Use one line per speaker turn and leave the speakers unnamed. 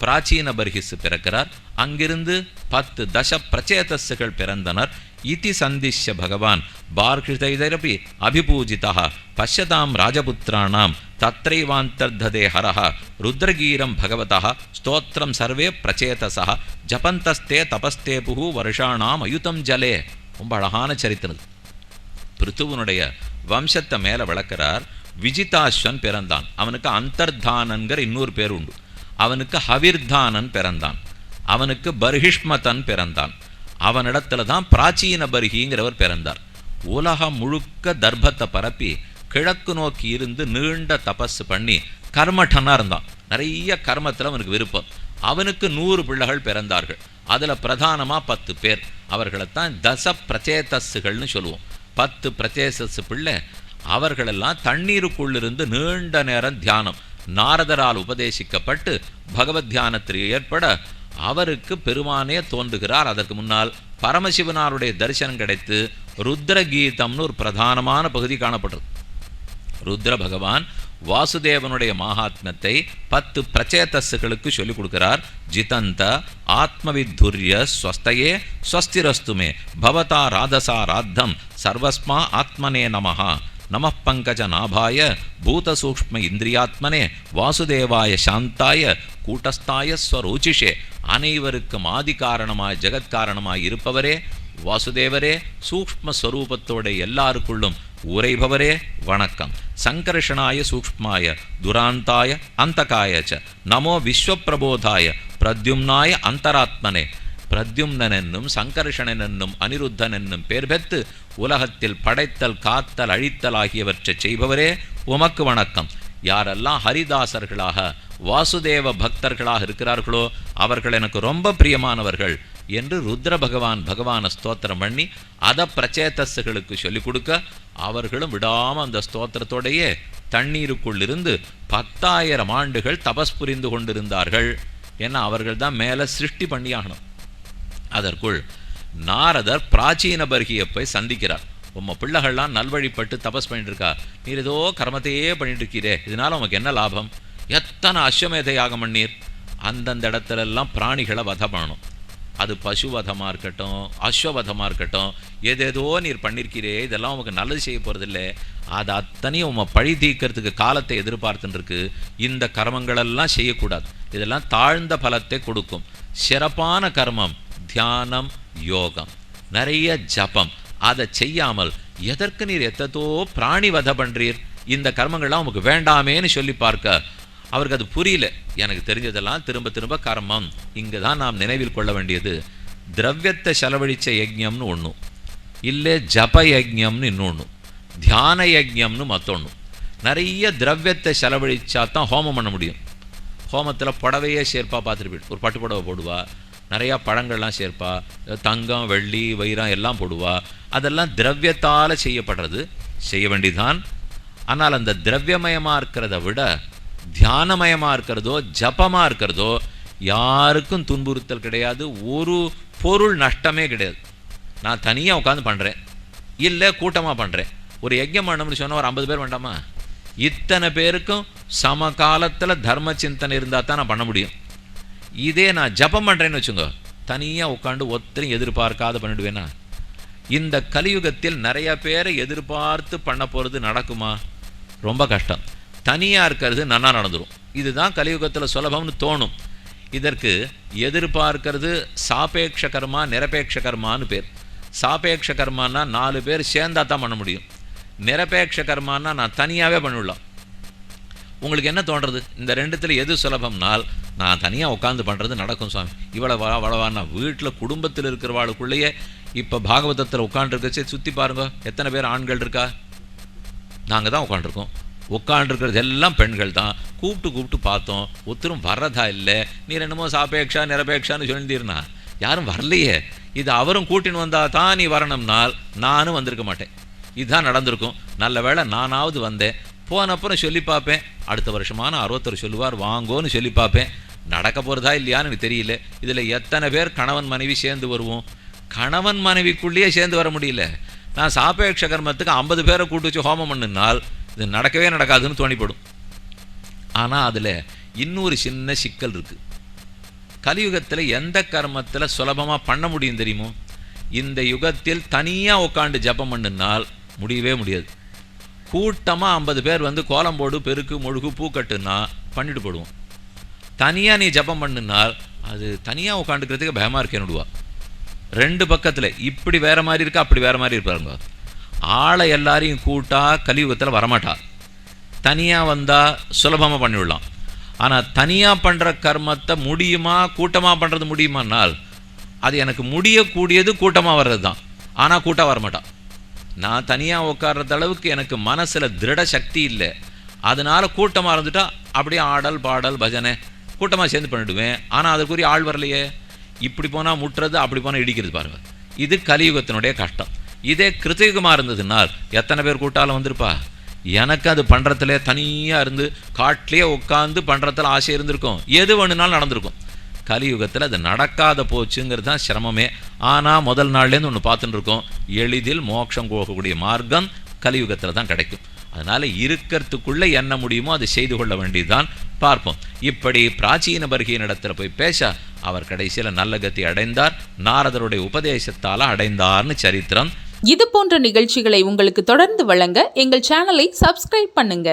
பிராச்சீன பர்ஹிஸ் பிறக்கிறார். அங்கிருந்து பத்து தச பிரச்சேதஸ்கள் பிறந்தனர். இதி சந்திஷ்ய பகவான். பார்கிருதைரபி அபிபூஜிதா பஷ்யதாம் ராஜபுத்திராணாம். தத்ரைவாந்தர்ததே ஹரஹ. ருத்ரகீரம் பகவதா ஸ்தோத்திரம் சர்வே பிரச்சேதசா ஜபந்தஸ்தே தபஸ்தே புகு வருஷாணாம் அயுதம் ஜலே. ரொம்ப அழகான சரித்திரம் பிருத்துவனுடைய வம்சத்தை மேலே விளக்கிறார் விஜிதாஸ்வன் பிறந்தான். அவனுக்கு அந்தர்தானன்கிற இன்னொரு பேர் உண்டு. அவனுக்கு ஹவிர்தானன் பிறந்தான். அவனுக்கு பர்ஹிஷ்மதன் பிறந்தான். அவனிடத்துல தான் பிராச்சீன பர்ஹிங்கிறவர் பிறந்தார். உலகம் முழுக்க தர்ப்பத்தை பரப்பி கிழக்கு நோக்கி இருந்து நீண்ட தபஸ் பண்ணி கர்மட்டனாக இருந்தான். நிறைய கர்மத்தில் அவனுக்கு விருப்பம். அவனுக்கு நூறு பிள்ளைகள் பிறந்தார்கள். அதில் பிரதானமாக பத்து பேர். அவர்களைத்தான் தச பிரச்சேதஸுகள்னு சொல்லுவோம். பத்து பிரச்சேதஸ் பிள்ளை அவர்களெல்லாம் தண்ணீருக்குள்ளிருந்து நீண்ட நேரம் தியானம். நாரதரால் உபதேசிக்கப்பட்டு பகவத் தியானத்தில் ஏற்பட அவருக்கு பெருமானே தோன்றுகிறார். அதற்கு முன்னால் பரமசிவனாருடைய தரிசனம் கிடைத்து ருத்ரகீதம்னு ஒரு பிரதானமான பகுதி காணப்படுறது ருத்ர பகவான் வாசுதேவனுடைய மகாத்மத்தை பத்து பிரச்சேதஸ்களுக்கு சொல்லிக் கொடுக்கிறார். ஜிதந்த ஆத்மவித்துரிய ஸ்வஸ்தையே ஸ்வஸ்திரஸ்துமே பவதா ராதசா ராத்தம் சர்வஸ்மா ஆத்மனே நமஹா. நம பங்கஜ நாபாய பூதசூக்ம இந்திரியாத்மனே வாசுதேவாய சாந்தாய கூட்டஸ்தாய ஸ்வரோச்சிஷே அனைவருக்கும் ஆதி காரணமாய் ஜெகத்காரணமாய் இருப்பவரே வாசுதேவரே சூக்ஷ்ம ஸ்வரூபத்தோட எல்லாருக்குள்ளும் உரைபவரே வணக்கம். சங்கர்ஷனாய சூக்மாய துராந்தாய அந்தகாய நமோ விஸ்வப்பிரபோதாய பிரத்யும்னாய அந்தராத்மனே பிரத்யும்னன் என்னும் சங்கர்ஷணன் என்னும் அனிருத்தன் என்னும் பேர் பெற்று உலகத்தில் படைத்தல் காத்தல் அழித்தல் ஆகியவற்றை செய்பவரே உமக்கு வணக்கம். யாரெல்லாம் ஹரிதாசர்களாக வாசுதேவ பக்தர்களாக இருக்கிறார்களோ அவர்கள் எனக்கு ரொம்ப பிரியமானவர்கள் என்று ருத்ர பகவான் பகவானை ஸ்தோத்திரம் பண்ணி அதை பிரச்சேதஸ்களுக்கு சொல்லிக் கொடுக்க அவர்களும் விடாமல் அந்த ஸ்தோத்திரத்தோடையே தண்ணீருக்குள்ளிருந்து பத்தாயிரம் ஆண்டுகள் தபஸ் புரிந்து கொண்டிருந்தார்கள். ஏன்னா அவர்கள் தான் மேலே சிருஷ்டி பண்ணியாகணும். அதற்குள் நாரதர் பிராச்சீன பர்கியை போய் சந்திக்கிறார். உம்ம பிள்ளைகள்லாம் நல்வழிப்பட்டு தபஸ் பண்ணிட்டு இருக்கா நீர் ஏதோ கர்மத்தையே பண்ணிட்டு இருக்கீரே இதனால உமக்கு என்ன லாபம்? எத்தனை அஸ்வமேத யாகம் பண்ணீர்? அந்தந்த இடத்துல எல்லாம் பிராணிகளை வதம் பண்ணணும். அது பசுவதமாக இருக்கட்டும் அஸ்வவதமாக இருக்கட்டும் ஏதேதோ நீர் பண்ணியிருக்கிறே இதெல்லாம் உமக்கு நல்லது செய்ய போகிறதில்ல அது அத்தனையும் உம்மை பழி தீர்க்கறதுக்கு காலத்தை எதிர்பார்த்துட்டுருக்கு இந்த கர்மங்களெல்லாம் செய்யக்கூடாது. இதெல்லாம் தாழ்ந்த பலத்தை கொடுக்கும். சிறப்பான கர்மம். தியானம் யோகம். நிறைய ஜபம். அதை செய்யாமல் எதற்கு நீர் எத்ததோ பிராணி வத பண்ணுறீர் இந்த கர்மங்கள்லாம் உங்களுக்கு வேண்டாமேன்னு சொல்லி பார்க்க. அவருக்கு அது புரியல. எனக்கு தெரிஞ்சதெல்லாம் திரும்ப திரும்ப கர்மம். இங்கே தான் நாம் நினைவில் கொள்ள வேண்டியது. திரவியத்தை செலவழிச்ச யஜ்யம்னு ஒன்று இல்லை ஜப யஜ்யம்னு இன்னொன்று தியான யஜ்யம்னு மற்றொன்று நிறைய திரவியத்தை செலவழிச்சா தான் ஹோமம் பண்ண முடியும். ஹோமத்தில் புடவையே சேர்ப்பாக பார்த்துட்டு ஒரு பட்டு புடவை போடுவா. நிறையா பழங்கள்லாம் சேர்ப்பா. தங்கம் வெள்ளி வைரம் எல்லாம் போடுவா. அதெல்லாம் திரவியத்தால் செய்யப்படுறது. செய்ய வேண்டிதான். ஆனால் அந்த திரவியமயமாக இருக்கிறத விட தியானமயமாக இருக்கிறதோ ஜபமாக இருக்கிறதோ யாருக்கும் துன்புறுத்தல் கிடையாது. ஒரு பொருள் நஷ்டமே கிடையாது. நான் தனியாக உட்காந்து பண்ணுறேன் இல்லை கூட்டமாக பண்ணுறேன் ஒரு யஜ்யம் பண்ணணும்னு சொன்னால் ஒரு ஐம்பது பேர் வேண்டாமா? இத்தனை பேருக்கும் சமகாலத்தில் தர்ம சிந்தனை இருந்தால் தான் நான் பண்ண முடியும். இதே நான் ஜபம் பண்ணுறேன்னு வச்சுங்க தனியாக உட்காந்து ஒத்தரையும் எதிர்பார்க்காத பண்ணிடுவேனா? இந்த கலியுகத்தில் நிறைய பேரை எதிர்பார்த்து பண்ண போகிறது நடக்குமா? ரொம்ப கஷ்டம். தனியாக இருக்கிறது நன்னா நடந்துடும் இதுதான் கலியுகத்தில் சுலபம்னு தோணும். இதற்கு எதிர்பார்க்கிறது சாபேக்ஷ கர்மா கர்மான்னு பேர். சாபேக்ஷ நாலு பேர் சேர்ந்தா தான் பண்ண முடியும். நிரபேக்ஷ நான் தனியாகவே பண்ணிவிடலாம் உங்களுக்கு என்ன தோன்றது? இந்த ரெண்டுத்தில் எது சுலபம்னால் நான் தனியாக உட்காந்து பண்ணுறது நடக்கும் சுவாமி. இவ்வளோ வா வளவானா வீட்டில் குடும்பத்தில் இருக்கிறவாளுக்குள்ளேயே இப்போ பாகவதத்தில் உட்காந்துருக்கச்சே சுற்றி பாருங்க எத்தனை பேர் ஆண்கள் இருக்கா? நாங்கள் தான் உட்காந்துருக்கோம் உட்காண்டிருக்கிறது எல்லாம் பெண்கள் தான். கூப்பிட்டு கூப்பிட்டு பார்த்தோம் ஒருத்தரும் வர்றதா இல்லை. நீர் என்னமோ சாபேக்ஷா நிரபேக்ஷான்னு சொல்லியிருந்தீர்னா? யாரும் வரலையே. இது அவரும் கூட்டின்னு வந்தா தான் நீ வரணும்னால் நானும் வந்திருக்க மாட்டேன். இதுதான் நடந்திருக்கும். நல்ல வேளை நானாவது வந்தேன். போன அப்புறம் சொல்லி பார்ப்பேன். அடுத்த வருஷமான அறுபத்தொரு சொல்லுவார் வாங்கோன்னு சொல்லி பார்ப்பேன். நடக்க போகிறதா இல்லையான்னு எனக்கு தெரியல. இதில் எத்தனை பேர் கணவன் மனைவி சேர்ந்து வருவோம்? கணவன் மனைவிக்குள்ளேயே சேர்ந்து வர முடியல. நான் சாபேட்ச கர்மத்துக்கு ஐம்பது பேரை கூட்டு வச்சு ஹோமம் பண்ணினால் இது நடக்கவே நடக்காதுன்னு தோணிப்படும். ஆனால் அதில் இன்னொரு சின்ன சிக்கல் இருக்குது கலியுகத்தில் எந்த கர்மத்தில் சுலபமாக பண்ண முடியும் தெரியுமோ? இந்த யுகத்தில் தனியாக உட்காந்து ஜபம் பண்ணுனால் முடியவே முடியாது. கூட்டமாக ஐம்பது பேர் வந்து கோலம் போடு பெருக்கு முழுகு பூக்கட்டுன்னா பண்ணிட்டு போடுவோம். தனியாக நீ ஜபம் பண்ணுனால் அது தனியாக உட்காந்துக்கிறதுக்கு பயமாக இருக்கேன்னு என்னடுவா. ரெண்டு பக்கத்தில் இப்படி வேறு மாதிரி இருக்கா அப்படி வேற மாதிரி இருப்பாருங்க ஆளை எல்லாரையும் கூட்டா கலியுகத்தில் வரமாட்டா. தனியாக வந்தால் சுலபமாக பண்ணிவிடலாம் ஆனால் தனியாக பண்ணுற கர்மத்தை முடியுமா கூட்டமாக பண்ணுறது முடியுமானால் அது எனக்கு முடியக்கூடியது கூட்டமாக வர்றது தான் ஆனால் கூட்டம் வரமாட்டான் நான் தனியாக உட்கார்றது அளவுக்கு எனக்கு மனசில் திருட சக்தி இல்லை. அதனால் கூட்டமாக இருந்துட்டா அப்படியே ஆடல் பாடல் பஜனை கூட்டமாக சேர்ந்து பண்ணிடுவேன். ஆனால் அதுக்குரிய ஆள் வரலையே. இப்படி போனால் முட்டுறது அப்படி போனால் இடிக்கிறது பாருங்கள் இது கலியுகத்தினுடைய கஷ்டம். இதே கிருத்தியுகமாக இருந்ததுனால் எத்தனை பேர் கூட்டாலும் வந்திருப்பா? எனக்கு அது பண்ணுறதுல தனியாக இருந்து காட்டிலேயே உட்காந்து பண்ணுறதுல ஆசை இருந்திருக்கும். எது வேணுனாலும் நடந்திருக்கும். கலியுகத்தில் அது நடக்காத போச்சுங்கிறது தான் சிரமமே. ஆனால் முதல் நாள்லேருந்து ஒன்று பார்த்துட்டு இருக்கோம் எளிதில் மோட்சம் போகக்கூடிய மார்க்கம் கலியுகத்தில் தான் கிடைக்கும். அதனால் இருக்கிறதுக்குள்ளே என்ன முடியுமோ அதை செய்து கொள்ள வேண்டியதுதான் பார்ப்போம். இப்படி பிராச்சீன பர்கியனிடத்தில் போய் பேச அவர் கடைசியில் நல்ல கத்தி அடைந்தார். நாரதருடைய உபதேசத்தால் அடைந்தார்னு சரித்திரம்.
இது போன்ற நிகழ்ச்சிகளை உங்களுக்கு தொடர்ந்து வழங்க எங்கள் சேனலை சப்ஸ்கிரைப் பண்ணுங்க.